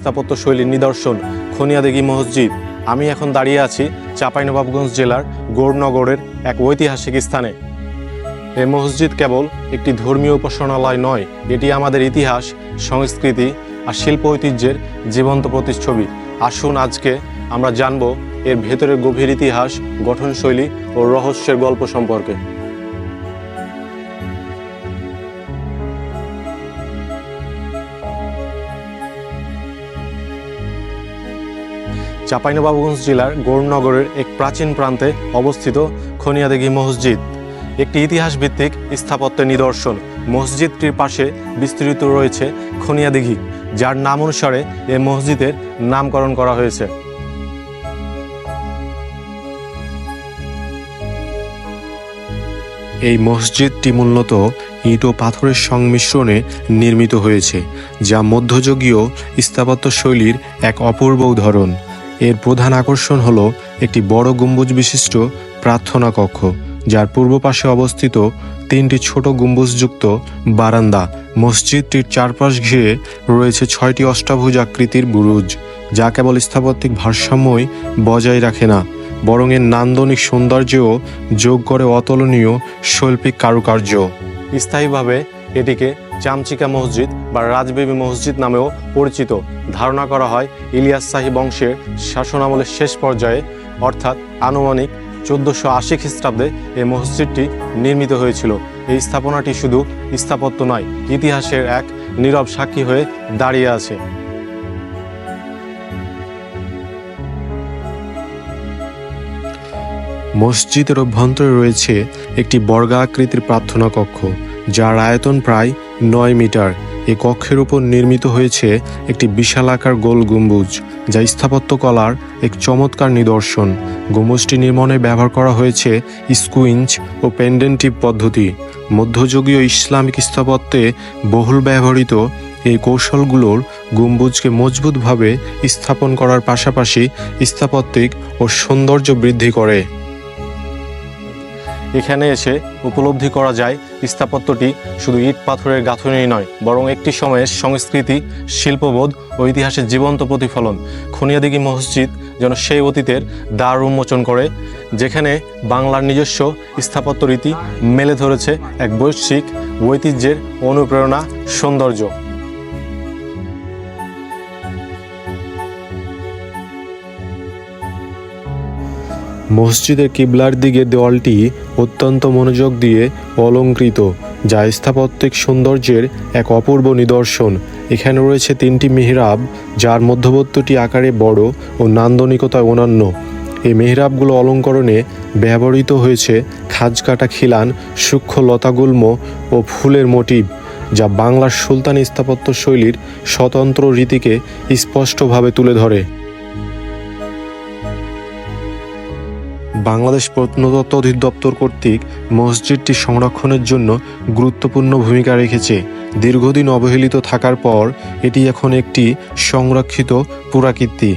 স্থাপত্য শৈলীর নিদর্শন, খনিয়াদেগি মসজিদ। আমি এখন দাঁড়িয়ে আছি চাঁপাইনবাবগঞ্জ জেলার গৌরনগরের এক ঐতিহাসিক স্থানে। এই মসজিদ কেবল একটি ধর্মীয় উপাসনালয় নয়, এটি আমাদের ইতিহাস, সংস্কৃতি আর শিল্প ঐতিহ্যের জীবন্ত প্রতিচ্ছবি। আসুন আজকে আমরা জানব এর ভেতরের গভীর ইতিহাস, গঠনশৈলী ও রহস্যের গল্প সম্পর্কে। চাঁপাইনবাবগঞ্জ জেলার গৌরনগরের এক প্রাচীন প্রান্তে অবস্থিত খনিয়াদেগি মসজিদ। একটি ইতিহাস ভিত্তিক স্থাপত্যের নিদর্শন। মসজিদটির পাশে বিস্তৃত রয়েছে খনিয়াদিঘি, যার নাম অনুসারে এ মসজিদের নামকরণ করা হয়েছে। এই মসজিদটি মূলত ইট ও পাথরের সংমিশ্রণে নির্মিত হয়েছে, যা মধ্যযুগীয় স্থাপত্য শৈলীর এক অপূর্ব উদাহরণ। এর প্রধান আকর্ষণ হল একটি বড় গম্বুজ বিশিষ্ট প্রার্থনা কক্ষ, যার পূর্ব পাশে অবস্থিত তিনটি ছোট গম্বুজযুক্ত বারান্দা। মসজিদটির চারপাশ ঘিরে রয়েছে ছয়টি অষ্টাভুজ আকৃতির বুরুজ, যা কেবল স্থাপত্যিক ভারসাম্যই বজায় রাখে না, বরং এর নান্দনিক সৌন্দর্যও যোগ করে অতুলনীয় শৈল্পিক কারুকার্য। স্থায়ীভাবে এটিকে চামচিকা মসজিদ বা রাজবেবী মসজিদ নামেও পরিচিত। ধারণা করা হয় ইলিয়াস শাহী বংশের শাসনামলের শেষ পর্যায়ে, অর্থাৎ আনুমানিক চোদ্দোশো আশি খ্রিস্টাব্দে এই মসজিদটি নির্মিত হয়েছিল। এই স্থাপনাটি শুধু স্থাপত্য নয়, ইতিহাসের এক নীরব সাক্ষী হয়ে দাঁড়িয়ে আছে। মসজিদের অভ্যন্তরে রয়েছে একটি বর্গাকৃতির প্রার্থনা কক্ষ, যার আয়তন প্রায় নয় মিটার। এই কক্ষের উপর নির্মিত হয়েছে একটি বিশালাকার গোল গম্বুজ, যা স্থাপত্য কলার এক চমৎকার নিদর্শন। গম্বুজটি নির্মাণে ব্যবহার করা হয়েছে স্কুইঞ্চ ও পেন্ডেন্টিভ পদ্ধতি। মধ্যযুগীয় ইসলামিক স্থাপত্যে বহুল ব্যবহৃত এই কৌশলগুলোর গম্বুজকে মজবুতভাবে স্থাপন করার পাশাপাশি স্থাপত্যিক ও সৌন্দর্য বৃদ্ধি করে। এখানে এসে উপলব্ধি করা যায় স্থাপত্যটি শুধু ইট পাথরের গাঁথনি নয়, বরং একটি সময়ের সংস্কৃতি, শিল্পবোধ ও ইতিহাসের জীবন্ত প্রতিফলন। খনিয়াদিঘি মসজিদ যেন সেই অতীতের দ্বার উন্মোচন করে, যেখানে বাংলার নিজস্ব স্থাপত্য রীতি মেলে ধরেছে এক বৈশ্বিক ঐতিহ্যের অনুপ্রেরণা সৌন্দর্য। মসজিদের কিবলার দিকে দেওয়ালটি অত্যন্ত মনোযোগ দিয়ে অলঙ্কৃত, যা স্থাপত্যিক সৌন্দর্যের এক অপূর্ব নিদর্শন। এখানে রয়েছে তিনটি মেহরাব, যার মধ্যবর্তীটি আকারে বড় ও নান্দনিকতায় অনন্য। এই মেহরাবগুলো অলঙ্করণে ব্যবহৃত হয়েছে খাজকাটা খিলান, সূক্ষ্ম লতাগুল্ম ও ফুলের মোটিভ, যা বাংলার সুলতানি স্থাপত্য শৈলীর স্বতন্ত্র রীতিকে স্পষ্টভাবে তুলে ধরে। বাংলাদেশ প্রত্নতত্ত্ব অধিদপ্তর কর্তৃক মসজিদটি সংরক্ষণের জন্য গুরুত্বপূর্ণ ভূমিকা রেখেছে। দীর্ঘদিন অবহেলিত থাকার পর, এটি এখন একটি সংরক্ষিত পুরাকীর্তি।